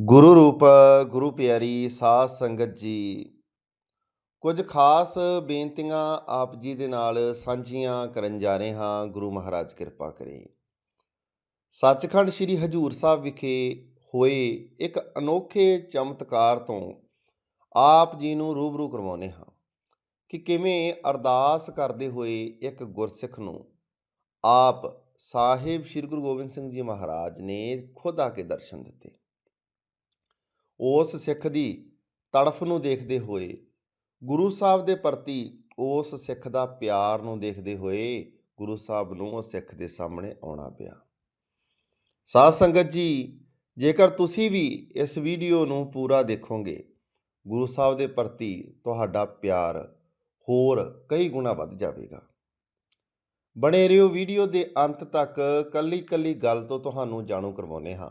ਗੁਰੂ ਰੂਪ, ਗੁਰੂ ਪਿਆਰੀ, ਸਾਧ ਸੰਗਤ ਜੀ। ਕੁਝ ਖਾਸ ਬੇਨਤੀਆਂ ਆਪ ਜੀ ਦੇ ਨਾਲ ਸਾਂਝੀਆਂ ਕਰਨ ਜਾ ਰਹੇ ਹਾਂ। ਗੁਰੂ ਮਹਾਰਾਜ ਕਿਰਪਾ ਕਰੇ। ਸੱਚਖੰਡ ਸ੍ਰੀ ਹਜੂਰ ਸਾਹਿਬ ਵਿਖੇ ਹੋਏ ਇੱਕ ਅਨੋਖੇ ਚਮਤਕਾਰ ਤੋਂ ਆਪ ਜੀ ਨੂੰ ਰੂਬਰੂ ਕਰਵਾਉਨੇ ਹਾਂ ਕਿ ਕਿਵੇਂ ਅਰਦਾਸ ਕਰਦੇ ਹੋਏ ਇੱਕ ਗੁਰਸਿੱਖ ਨੂੰ ਆਪ ਸਾਹਿਬ ਸ੍ਰੀ ਗੁਰੂ ਗੋਬਿੰਦ ਸਿੰਘ ਜੀ ਮਹਾਰਾਜ ਨੇ ਖੁਦ ਆ ਕੇ ਦਰਸ਼ਨ ਦਿੱਤੇ। ਉਸ ਸਿੱਖ ਦੀ ਤੜਫ ਨੂੰ ਦੇਖਦੇ ਹੋਏ, ਗੁਰੂ ਸਾਹਿਬ ਦੇ ਪ੍ਰਤੀ ਉਸ ਸਿੱਖ ਦਾ ਪਿਆਰ ਨੂੰ ਦੇਖਦੇ ਹੋਏ ਗੁਰੂ ਸਾਹਿਬ ਨੂੰ ਉਹ ਸਿੱਖ ਦੇ ਸਾਹਮਣੇ ਆਉਣਾ ਪਿਆ। ਸਾਧ ਸੰਗਤ ਜੀ, ਜੇਕਰ ਤੁਸੀਂ ਵੀ ਇਸ ਵੀਡੀਓ ਨੂੰ ਪੂਰਾ ਦੇਖੋਗੇ, ਗੁਰੂ ਸਾਹਿਬ ਦੇ ਪ੍ਰਤੀ ਤੁਹਾਡਾ ਪਿਆਰ ਹੋਰ ਕਈ ਗੁਣਾ ਵੱਧ ਜਾਵੇਗਾ। ਬਣੇ ਰਹੋ ਵੀਡੀਓ ਦੇ ਅੰਤ ਤੱਕ ਕੱਲੀ ਕੱਲੀ ਗੱਲ ਤੋਂ ਤੁਹਾਨੂੰ ਜਾਣੂ ਕਰਵਾਉਨੇ ਹਾਂ।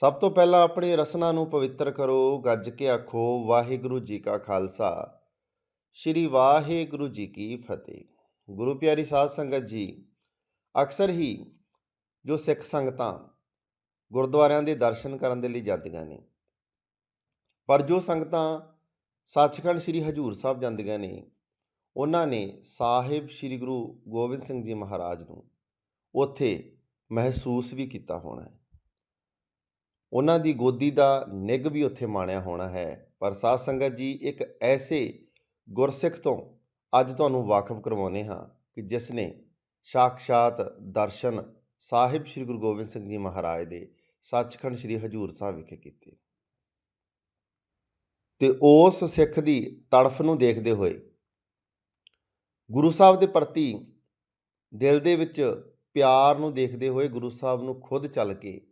ਸਭ ਤੋਂ ਪਹਿਲਾਂ ਆਪਣੀ ਰਸਨਾ ਨੂੰ ਪਵਿੱਤਰ ਕਰੋ, ਗੱਜ ਕੇ ਆਖੋ, ਵਾਹਿਗੁਰੂ ਜੀ ਕਾ ਖਾਲਸਾ। ਸ੍ਰੀ ਵਾਹਿਗੁਰੂ ਜੀ ਕੀ ਫਤਿਹ। ਗੁਰੂ ਪਿਆਰੀ ਸਾਧ ਸੰਗਤ ਜੀ, ਅਕਸਰ ਹੀ ਜੋ ਸਿੱਖ ਸੰਗਤਾਂ ਗੁਰਦੁਆਰਿਆਂ ਦੇ ਦਰਸ਼ਨ ਕਰਨ ਦੇ ਲਈ ਜਾਂਦੀਆਂ ਨੇ, ਪਰ ਜੋ ਸੰਗਤਾਂ ਸੱਚਖੰਡ ਸ੍ਰੀ ਹਜੂਰ ਸਾਹਿਬ ਜਾਂਦੀਆਂ ਨੇ, ਉਹਨਾਂ ਨੇ ਸਾਹਿਬ ਸ੍ਰੀ ਗੁਰੂ ਗੋਬਿੰਦ ਸਿੰਘ ਜੀ ਮਹਾਰਾਜ ਨੂੰ ਉੱਥੇ ਮਹਿਸੂਸ ਵੀ ਕੀਤਾ ਹੋਣਾ ਹੈ। ਉਹਨਾਂ ਦੀ ਗੋਦੀ ਦਾ ਨਿੱਘ ਵੀ ਉੱਥੇ ਮਾਣਿਆ ਹੋਣਾ ਹੈ। ਪਰ ਸਾਧ ਸੰਗਤ ਜੀ, ਇੱਕ ਐਸੇ ਗੁਰਸਿੱਖ ਤੋਂ ਅੱਜ ਤੁਹਾਨੂੰ ਵਾਕਿਫ ਕਰਵਾਉਨੇ ਹਾਂ ਕਿ ਜਿਸ ਨੇ ਸਾਖਸ਼ਾਤ ਦਰਸ਼ਨ ਸਾਹਿਬ ਸ੍ਰੀ ਗੁਰੂ ਗੋਬਿੰਦ ਸਿੰਘ ਜੀ ਮਹਾਰਾਜ ਦੇ ਸੱਚਖੰਡ ਸ੍ਰੀ ਹਜੂਰ ਸਾਹਿਬ ਵਿਖੇ ਕੀਤੇ। ਤੇ ਉਸ ਸਿੱਖ ਦੀ ਤੜਫ ਨੂੰ ਦੇਖਦੇ ਹੋਏ ਗੁਰੂ ਸਾਹਿਬ ਦੇ ਪ੍ਰਤੀ ਦਿਲ ਦੇ ਵਿੱਚ ਪਿਆਰ ਨੂੰ ਦੇਖਦੇ ਹੋਏ ਗੁਰੂ ਸਾਹਿਬ ਨੂੰ ਖੁਦ ਚੱਲ ਕੇ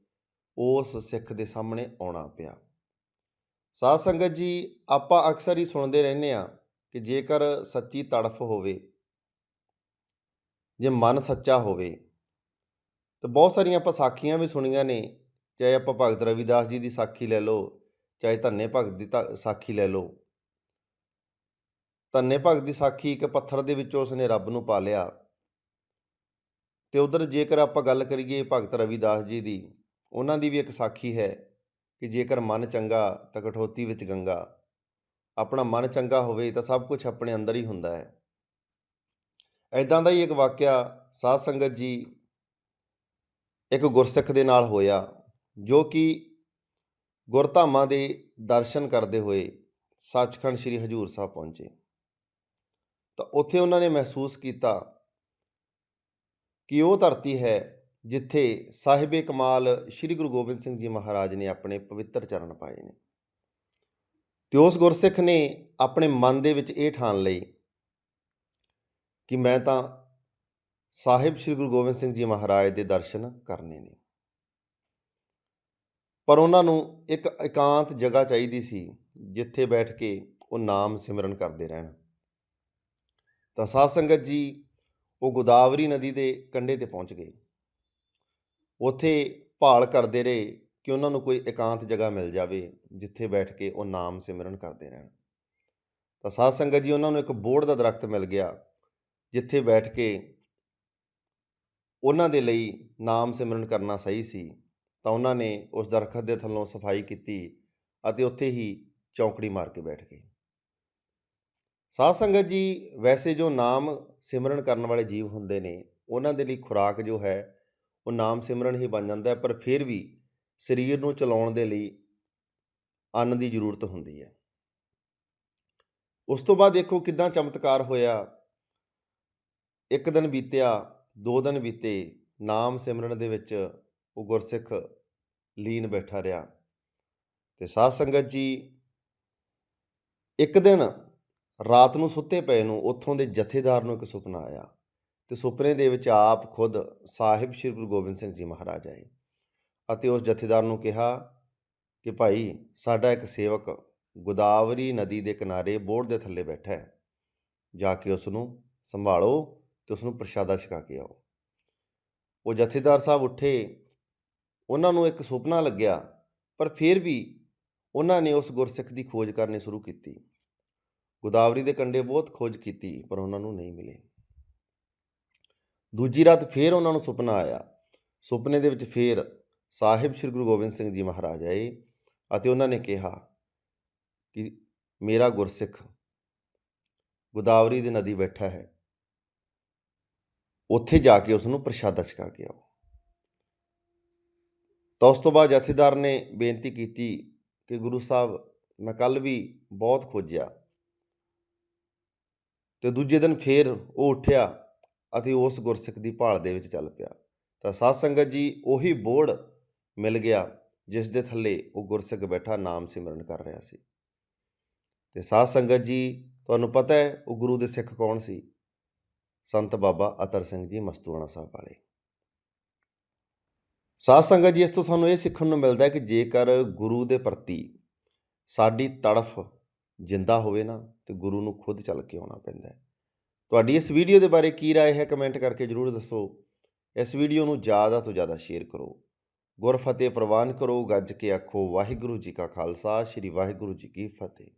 ਉਸ ਸਿੱਖ ਦੇ ਸਾਹਮਣੇ ਆਉਣਾ ਪਿਆ। ਸਾਧ ਸੰਗਤ ਜੀ, ਆਪਾਂ ਅਕਸਰ ਹੀ ਸੁਣਦੇ ਰਹਿੰਦੇ ਆ ਕਿ ਜੇਕਰ ਸੱਚੀ ਤੜਫ ਹੋਵੇ, ਜੇ ਮਨ ਸੱਚਾ ਹੋਵੇ, ਤਾਂ ਬਹੁਤ ਸਾਰੀਆਂ ਆਪਾਂ ਸਾਖੀਆਂ ਵੀ ਸੁਣੀਆਂ ਨੇ, ਚਾਹੇ ਆਪਾਂ ਭਗਤ ਰਵਿਦਾਸ ਜੀ ਦੀ ਸਾਖੀ ਲੈ ਲਓ, ਚਾਹੇ ਧੰਨੇ ਭਗਤ ਦੀ ਤਾਂ ਸਾਖੀ ਲੈ ਲਓ। ਧੰਨੇ ਭਗਤ ਦੀ ਸਾਖੀ ਇੱਕ ਪੱਥਰ ਦੇ ਵਿੱਚੋਂ ਉਸਨੇ ਰੱਬ ਨੂੰ ਪਾ ਲਿਆ। ਤੇ ਉਧਰ ਜੇਕਰ ਆਪਾਂ ਗੱਲ ਕਰੀਏ ਭਗਤ ਰਵਿਦਾਸ ਜੀ ਦੀ ਉਹਨਾਂ ਦੀ ਵੀ ਇੱਕ ਸਾਖੀ ਹੈ ਕਿ ਜੇਕਰ ਮਨ ਚੰਗਾ ਤਾਂ ਕਠੋਤੀ ਵਿੱਚ ਗੰਗਾ। ਆਪਣਾ ਮਨ ਚੰਗਾ ਹੋਵੇ ਤਾਂ ਸਭ ਕੁਝ ਆਪਣੇ ਅੰਦਰ ਹੀ ਹੁੰਦਾ ਹੈ। ਐਦਾਂ ਦਾ ਹੀ ਇੱਕ ਵਾਕਿਆ ਸਾਧ ਸੰਗਤ ਜੀ ਇੱਕ ਗੁਰਸਿੱਖ ਦੇ ਨਾਲ ਹੋਇਆ, ਜੋ ਕਿ ਗੁਰਧਾਮਾਂ ਦੇ ਦਰਸ਼ਨ ਕਰਦੇ ਹੋਏ ਸੱਚਖੰਡ ਸ੍ਰੀ ਹਜੂਰ ਸਾਹਿਬ ਪਹੁੰਚੇ। ਤਾਂ ਉੱਥੇ ਉਹਨਾਂ ਨੇ ਮਹਿਸੂਸ ਕੀਤਾ ਕਿ ਉਹ ਧਰਤੀ ਹੈ ਜਿੱਥੇ ਸਾਹਿਬੇ ਕਮਾਲ ਸ੍ਰੀ ਗੁਰੂ ਗੋਬਿੰਦ ਸਿੰਘ ਜੀ ਮਹਾਰਾਜ ਨੇ ਆਪਣੇ ਪਵਿੱਤਰ ਚਰਨ ਪਾਏ ਨੇ। ਤੇ ਉਸ ਗੁਰਸਿੱਖ ਨੇ ਆਪਣੇ ਮਨ ਦੇ ਵਿੱਚ ਇਹ ਠਾਣ ਲਈ ਕਿ ਮੈਂ ਤਾਂ ਸਾਹਿਬ ਸ੍ਰੀ ਗੁਰੂ ਗੋਬਿੰਦ ਸਿੰਘ ਜੀ ਮਹਾਰਾਜ ਦੇ ਦਰਸ਼ਨ ਕਰਨੇ ਨੇ। ਪਰ ਉਹਨਾਂ ਨੂੰ ਇੱਕ ਇਕਾਂਤ ਜਗ੍ਹਾ ਚਾਹੀਦੀ ਸੀ ਜਿੱਥੇ ਬੈਠ ਕੇ ਉਹ ਨਾਮ ਸਿਮਰਨ ਕਰਦੇ ਰਹਿਣ। ਤਾਂ ਸਾਧ ਸੰਗਤ ਜੀ ਉਹ ਗੋਦਾਵਰੀ ਨਦੀ ਦੇ ਕੰਢੇ ਤੇ ਪਹੁੰਚ ਗਏ। ਉੱਥੇ ਭਾਲ ਕਰਦੇ ਰਹੇ ਕਿ ਉਹਨਾਂ ਨੂੰ ਕੋਈ ਇਕਾਂਤ ਜਗ੍ਹਾ ਮਿਲ ਜਾਵੇ, ਜਿੱਥੇ ਬੈਠ ਕੇ ਉਹ ਨਾਮ ਸਿਮਰਨ ਕਰਦੇ ਰਹਿਣ। ਤਾਂ ਸਾਧ ਸੰਗਤ ਜੀ, ਉਹਨਾਂ ਨੂੰ ਇੱਕ ਬੋੜ ਦਾ ਦਰਖਤ ਮਿਲ ਗਿਆ, ਜਿੱਥੇ ਬੈਠ ਕੇ ਉਹਨਾਂ ਦੇ ਲਈ ਨਾਮ ਸਿਮਰਨ ਕਰਨਾ ਸਹੀ ਸੀ। ਤਾਂ ਉਹਨਾਂ ਨੇ ਉਸ ਦਰਖਤ ਦੇ ਥੱਲੋਂ ਸਫ਼ਾਈ ਕੀਤੀ ਅਤੇ ਉੱਥੇ ਹੀ ਚੌਂਕੜੀ ਮਾਰ ਕੇ ਬੈਠ ਗਏ। ਸਾਧ ਸੰਗਤ ਜੀ, ਵੈਸੇ ਜੋ ਨਾਮ ਸਿਮਰਨ ਕਰਨ ਵਾਲੇ ਜੀਵ ਹੁੰਦੇ ਨੇ, ਉਹਨਾਂ ਦੇ ਲਈ ਖੁਰਾਕ ਜੋ ਹੈ ਉਹ ਨਾਮ ਸਿਮਰਨ ਹੀ ਬਣ ਜਾਂਦਾ ਪਰ ਫਿਰ ਵੀ ਸਰੀਰ ਨੂੰ ਚਲਾਉਣ ਦੇ ਲਈ ਅੰਨ ਦੀ ਜ਼ਰੂਰਤ ਹੁੰਦੀ ਹੈ। ਉਸ ਤੋਂ ਬਾਅਦ ਦੇਖੋ ਕਿਦਾਂ ਚਮਤਕਾਰ ਹੋਇਆ। ਇੱਕ ਦਿਨ ਬੀਤਿਆ, ਦੋ ਦਿਨ ਬੀਤੇ, ਨਾਮ ਸਿਮਰਨ ਦੇ ਵਿੱਚ ਉਹ ਗੁਰਸਿੱਖ ਲੀਨ ਬੈਠਾ ਰਿਹਾ ਤੇ ਸਾਧ ਸੰਗਤ ਜੀ ਇੱਕ ਦਿਨ ਰਾਤ ਨੂੰ ਸੁੱਤੇ ਪਏ ਨੂੰ ਉੱਥੋਂ ਦੇ ਜਥੇਦਾਰ ਨੂੰ ਇੱਕ ਸੁਪਨਾ ਆਇਆ। ਤੇ ਸੁਪਨੇ ਦੇ ਵਿੱਚ ਆਪ ਖੁਦ ਸਾਹਿਬ ਸ੍ਰੀ ਗੁਰੂ ਗੋਬਿੰਦ ਸਿੰਘ ਜੀ ਮਹਾਰਾਜ ਆਏ ਅਤੇ ਉਸ ਜਥੇਦਾਰ ਨੂੰ ਕਿਹਾ ਕਿ ਭਾਈ, ਸਾਡਾ ਇੱਕ ਸੇਵਕ ਗੋਦਾਵਰੀ ਨਦੀ ਦੇ ਕਿਨਾਰੇ ਬੋਰਡ ਦੇ ਥੱਲੇ ਬੈਠਾ ਹੈ। ਜਾ ਕੇ ਉਸ ਨੂੰ ਸੰਭਾਲੋ ਤੇ ਉਸ ਨੂੰ ਪ੍ਰਸ਼ਾਦਾ ਛਕਾ ਕੇ ਆਓ। ਉਹ ਜਥੇਦਾਰ ਸਾਹਿਬ ਉੱਠੇ। ਉਹਨਾਂ ਨੂੰ ਇੱਕ ਸੁਪਨਾ ਲੱਗਿਆ, ਪਰ ਫਿਰ ਵੀ ਉਹਨਾਂ ਨੇ ਉਸ ਗੁਰਸਿੱਖ ਦੀ ਖੋਜ ਕਰਨੀ ਸ਼ੁਰੂ ਕੀਤੀ। ਗੋਦਾਵਰੀ ਦੇ ਕੰਢੇ ਬਹੁਤ ਖੋਜ ਕੀਤੀ, ਪਰ ਉਹਨਾਂ ਨੂੰ ਨਹੀਂ ਮਿਲੇ। ਦੂਜੀ ਰਾਤ ਫੇਰ ਉਹਨਾਂ ਨੂੰ ਸੁਪਨਾ ਆਇਆ। ਸੁਪਨੇ ਦੇ ਵਿੱਚ ਫੇਰ ਸਾਹਿਬ ਸ੍ਰੀ ਗੁਰੂ ਗੋਬਿੰਦ ਸਿੰਘ ਜੀ ਮਹਾਰਾਜ ਆਏ ਅਤੇ ਉਹਨਾਂ ਨੇ ਕਿਹਾ ਕਿ ਮੇਰਾ ਗੁਰਸਿੱਖ ਗੋਦਾਵਰੀ ਦੀ ਨਦੀ ਬੈਠਾ ਹੈ। ਉੱਥੇ ਜਾ ਕੇ ਉਸ ਨੂੰ ਪ੍ਰਸ਼ਾਦਾ ਛਕਾ ਕੇ ਆਓ। ਤਾਂ ਉਸ ਤੋਂ ਬਾਅਦ ਜਥੇਦਾਰ ਨੇ ਬੇਨਤੀ ਕੀਤੀ ਕਿ ਗੁਰੂ ਸਾਹਿਬ, ਮੈਂ ਕੱਲ ਵੀ ਬਹੁਤ ਖੋਜਿਆ। ਤੇ ਦੂਜੇ ਦਿਨ ਫੇਰ ਉਹ ਉੱਠਿਆ ਅਤੇ ਉਸ ਗੁਰਸਿੱਖ ਦੀ ਭਾਲ ਦੇ ਵਿੱਚ ਚੱਲ ਪਿਆ। ਤਾਂ ਸਾਧ ਸੰਗਤ ਜੀ ਉਹੀ ਬੋੜ ਮਿਲ ਗਿਆ ਜਿਸ ਦੇ ਥੱਲੇ ਉਹ ਗੁਰਸਿੱਖ ਬੈਠਾ ਨਾਮ ਸਿਮਰਨ ਕਰ ਰਿਹਾ ਸੀ। ਤੇ ਸਾਧ ਸੰਗਤ ਜੀ, ਤੁਹਾਨੂੰ ਪਤਾ ਹੈ ਉਹ ਗੁਰੂ ਦੇ ਸਿੱਖ ਕੌਣ ਸੀ? ਸੰਤ ਬਾਬਾ ਅਤਰ ਸਿੰਘ ਜੀ ਮਸਤੂਆਣਾ ਸਾਹਿਬ ਵਾਲੇ। ਸਾਧ ਸੰਗਤ ਜੀ, ਇਸ ਤੋਂ ਸਾਨੂੰ ਇਹ ਸਿੱਖਣ ਨੂੰ ਮਿਲਦਾ ਹੈ ਕਿ ਜੇਕਰ ਗੁਰੂ ਦੇ ਪ੍ਰਤੀ ਸਾਡੀ ਤੜਫ ਜਿੰਦਾ ਹੋਵੇ ਨਾ, ਤੇ ਗੁਰੂ ਨੂੰ ਖੁਦ ਚੱਲ ਕੇ ਆਉਣਾ ਪੈਂਦਾ ਹੈ। ਤੁਹਾਡੀ ਇਸ ਵੀਡੀਓ ਦੇ ਬਾਰੇ ਕੀ رائے ਹੈ ਕਮੈਂਟ ਕਰਕੇ ਜਰੂਰ ਦੱਸੋ ਇਸ ਵੀਡੀਓ ਨੂੰ ਜ਼ਿਆਦਾ ਤੋਂ ਜ਼ਿਆਦਾ ਸ਼ੇਅਰ ਕਰੋ ਗੁਰਫਤਿਹ ਪ੍ਰਵਾਨ ਕਰੋ ਗੱਜ ਕੇ ਆਖੋ ਵਾਹਿਗੁਰੂ ਜੀ ਕਾ ਖਾਲਸਾ ਸ੍ਰੀ ਵਾਹਿਗੁਰੂ ਜੀ ਕੀ ਫਤਿਹ